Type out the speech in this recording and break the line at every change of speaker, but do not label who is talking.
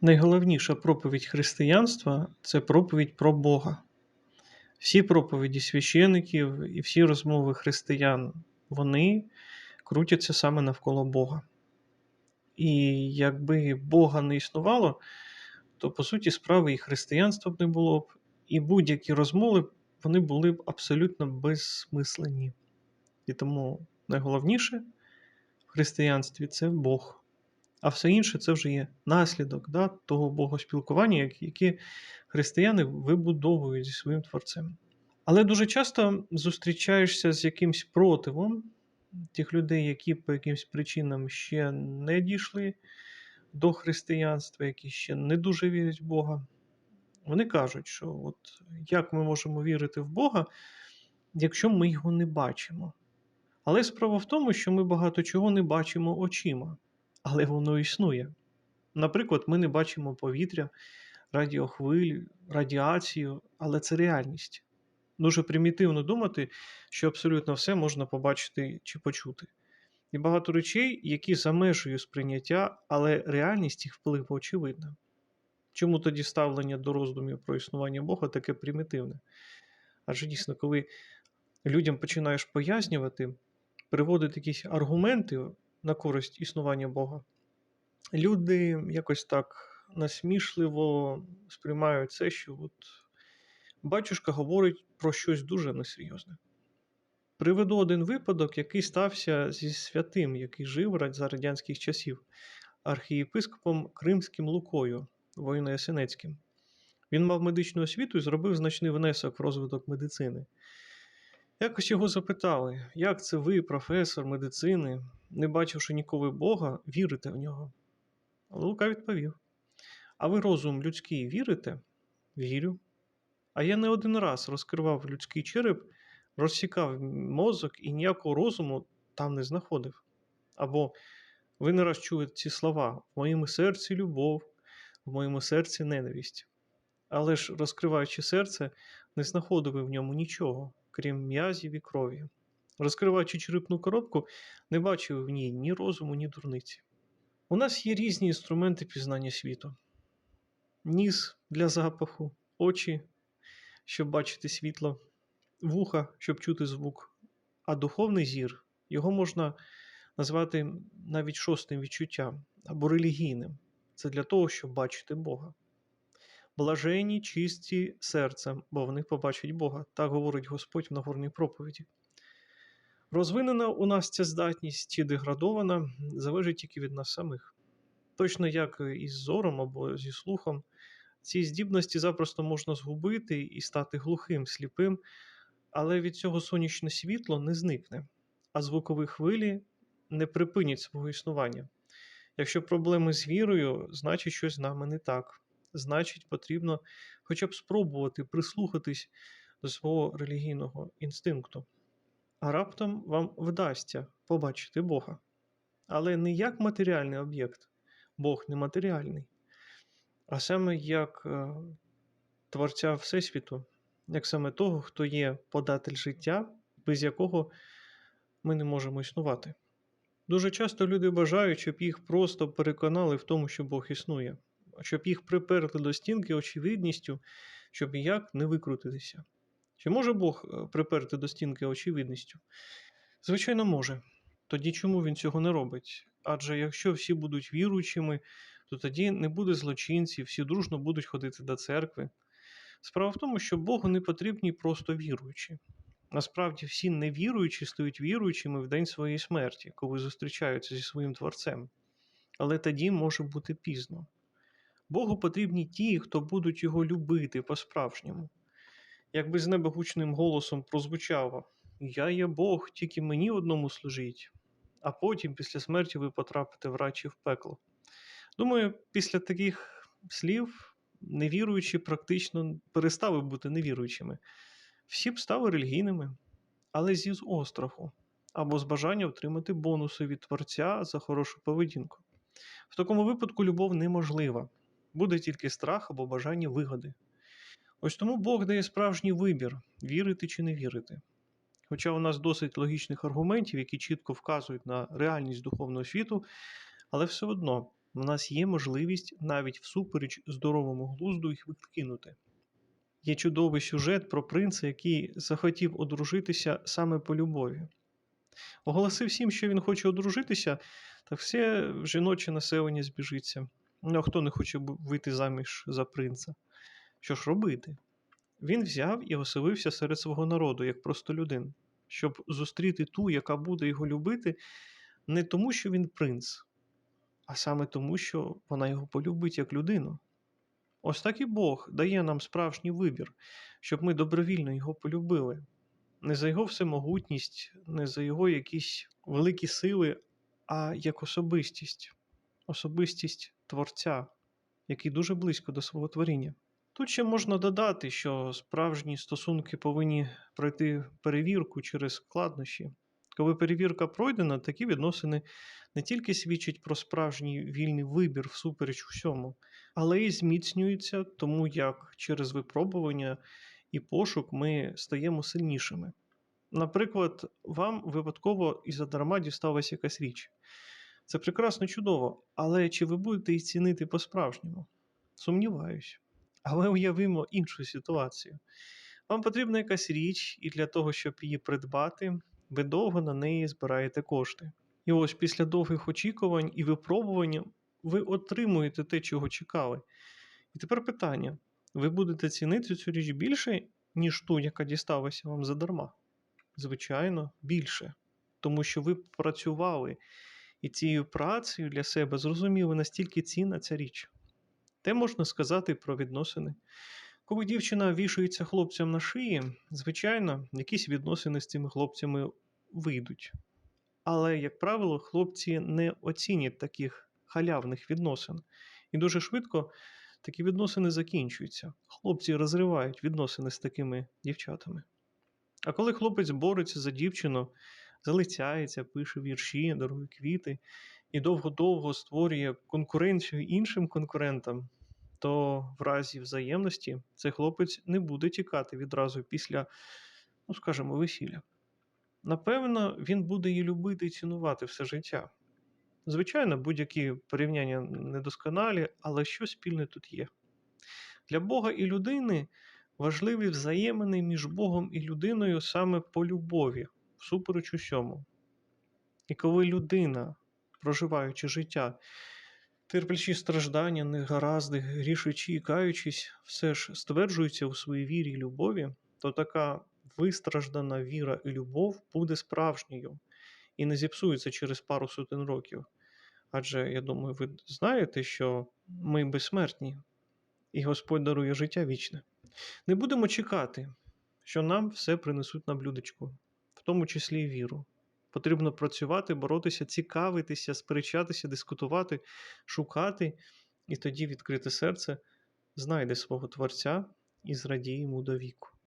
Найголовніша проповідь християнства це проповідь про Бога. Всі проповіді священиків і всі розмови християн вони крутяться саме навколо Бога. І якби Бога не існувало, то по суті справи і християнства б не було б, і будь-які розмови вони були б абсолютно безсмислені. І тому найголовніше в християнстві це Бог. А все інше це вже є наслідок да, того богоспілкування, яке християни вибудовують зі своїм творцем. Але дуже часто зустрічаєшся з якимсь противом тих людей, які по якимсь причинам ще не дійшли до християнства, які ще не дуже вірять в Бога. Вони кажуть, що от як ми можемо вірити в Бога, якщо ми його не бачимо. Але справа в тому, що ми багато чого не бачимо очима, але воно існує. Наприклад, ми не бачимо повітря, радіохвиль, радіацію, але це реальність. Дуже примітивно думати, що абсолютно все можна побачити чи почути. І багато речей, які за межею сприйняття, але реальність їх впливу очевидна. Чому тоді ставлення до роздумів про існування Бога таке примітивне? Адже дійсно, коли людям починаєш пояснювати, приводити якісь аргументи на користь існування Бога, люди якось так насмішливо сприймають це, що от батюшка говорить про щось дуже несерйозне. Приведу один випадок, який стався зі святим, який жив за радянських часів, архієпископом Кримським Лукою, воїно-ясенецьким. Він мав медичну освіту і зробив значний внесок в розвиток медицини. Якось його запитали, як це ви, професор медицини, не бачивши ніколи Бога, вірите в нього? Але Лука відповів: А ви розум людський вірите? Вірю. А я не один раз розкривав людський череп, розсікав мозок і ніякого розуму там не знаходив. Або ви не раз чули ці слова: в моєму серці любов, в моєму серці ненависть. Але ж, розкриваючи серце, не знаходив в ньому нічого, крім м'язів і крові. Розкриваючи черепну коробку, не бачив в ній ні розуму, ні дурниці. У нас є різні інструменти пізнання світу: ніс для запаху, очі, щоб бачити світло, вуха, щоб чути звук, а духовний зір його можна назвати навіть шостим відчуттям або релігійним. Це для того, щоб бачити Бога. Блажені, чисті серцем, бо в них побачать Бога, так говорить Господь в Нагорній проповіді. Розвинена у нас ця здатність чи деградована, залежить тільки від нас самих. Точно як із зором або зі слухом, ці здібності запросто можна згубити і стати глухим, сліпим, але від цього сонячне світло не зникне, а звукові хвилі не припинять свого існування. Якщо проблеми з вірою, значить щось з нами не так. Значить, потрібно хоча б спробувати прислухатись до свого релігійного інстинкту. А раптом вам вдасться побачити Бога. Але не як матеріальний об'єкт, Бог нематеріальний, а саме як е, Творця Всесвіту, як саме того, хто є податель життя, без якого ми не можемо існувати. Дуже часто люди бажають, щоб їх просто переконали в тому, що Бог існує, щоб їх приперли до стінки очевидністю, щоб ніяк не викрутитися. Чи може Бог е, приперти до стінки очевидністю? Звичайно, може. Тоді чому він цього не робить? Адже якщо всі будуть віруючими, то тоді не буде злочинців, всі дружно будуть ходити до церкви. Справа в тому, що Богу не потрібні просто віруючі. Насправді, всі невіруючі стають віруючими в день своєї смерті, коли зустрічаються зі своїм Творцем. Але тоді може бути пізно. Богу потрібні ті, хто будуть його любити по-справжньому. Якби з неба гучним голосом прозвучало Я є Бог, тільки мені одному служіть, а потім, після смерті, ви потрапите в чи в пекло. Думаю, після таких слів невіруючі практично перестали бути невіруючими. Всі б стали релігійними, але зі з остраху або з бажання отримати бонуси від Творця за хорошу поведінку. В такому випадку любов неможлива, буде тільки страх або бажання вигоди. Ось тому Бог дає справжній вибір вірити чи не вірити. Хоча у нас досить логічних аргументів, які чітко вказують на реальність духовного світу, але все одно в нас є можливість навіть всупереч здоровому глузду їх відкинути. Є чудовий сюжет про принца, який захотів одружитися саме по любові. Оголосив всім, що він хоче одружитися, так все жіноче населення збіжиться. Ну, а хто не хоче вийти заміж за принца? Що ж робити? Він взяв і оселився серед свого народу, як простолюдин, щоб зустріти ту, яка буде його любити, не тому, що він принц, а саме тому, що вона його полюбить як людину. Ось так і Бог дає нам справжній вибір, щоб ми добровільно його полюбили. Не за його всемогутність, не за його якісь великі сили, а як особистість, особистість Творця, який дуже близько до свого творіння. Тут ще можна додати, що справжні стосунки повинні пройти перевірку через складнощі. Коли перевірка пройдена, такі відносини не тільки свідчать про справжній вільний вибір всупереч усьому, але й зміцнюються, тому як через випробування і пошук ми стаємо сильнішими. Наприклад, вам випадково і задарма дісталася якась річ. Це прекрасно чудово, але чи ви будете її цінити по-справжньому? Сумніваюсь. Але уявимо іншу ситуацію. Вам потрібна якась річ, і для того, щоб її придбати, ви довго на неї збираєте кошти. І ось після довгих очікувань і випробувань ви отримуєте те, чого чекали. І тепер питання: ви будете цінити цю річ більше, ніж ту, яка дісталася вам задарма? Звичайно, більше. Тому що ви працювали і цією працею для себе зрозуміли, настільки цінна ця річ. Те можна сказати про відносини. Коли дівчина вішається хлопцям на шиї, звичайно, якісь відносини з цими хлопцями вийдуть. Але, як правило, хлопці не оцінять таких халявних відносин. І дуже швидко такі відносини закінчуються. Хлопці розривають відносини з такими дівчатами. А коли хлопець бореться за дівчину, залицяється, пише вірші, дарує квіти і довго-довго створює конкуренцію іншим конкурентам, то в разі взаємності цей хлопець не буде тікати відразу після, ну скажімо, весілля. Напевно, він буде її любити і цінувати все життя. Звичайно, будь-які порівняння недосконалі, але що спільне тут є. Для Бога і людини важливі взаємини між Богом і людиною саме по любові, всупереч усьому. І коли людина, проживаючи життя, терплячи страждання, негаразди, грішучи і каючись, все ж стверджується у своїй вірі і любові, то така вистраждана віра і любов буде справжньою і не зіпсується через пару сотень років. Адже я думаю, ви знаєте, що ми безсмертні, і Господь дарує життя вічне. Не будемо чекати, що нам все принесуть на блюдечку, тому числі і віру. Потрібно працювати, боротися, цікавитися, сперечатися, дискутувати, шукати, і тоді відкрите серце знайде свого Творця і зрадіє йому до віку.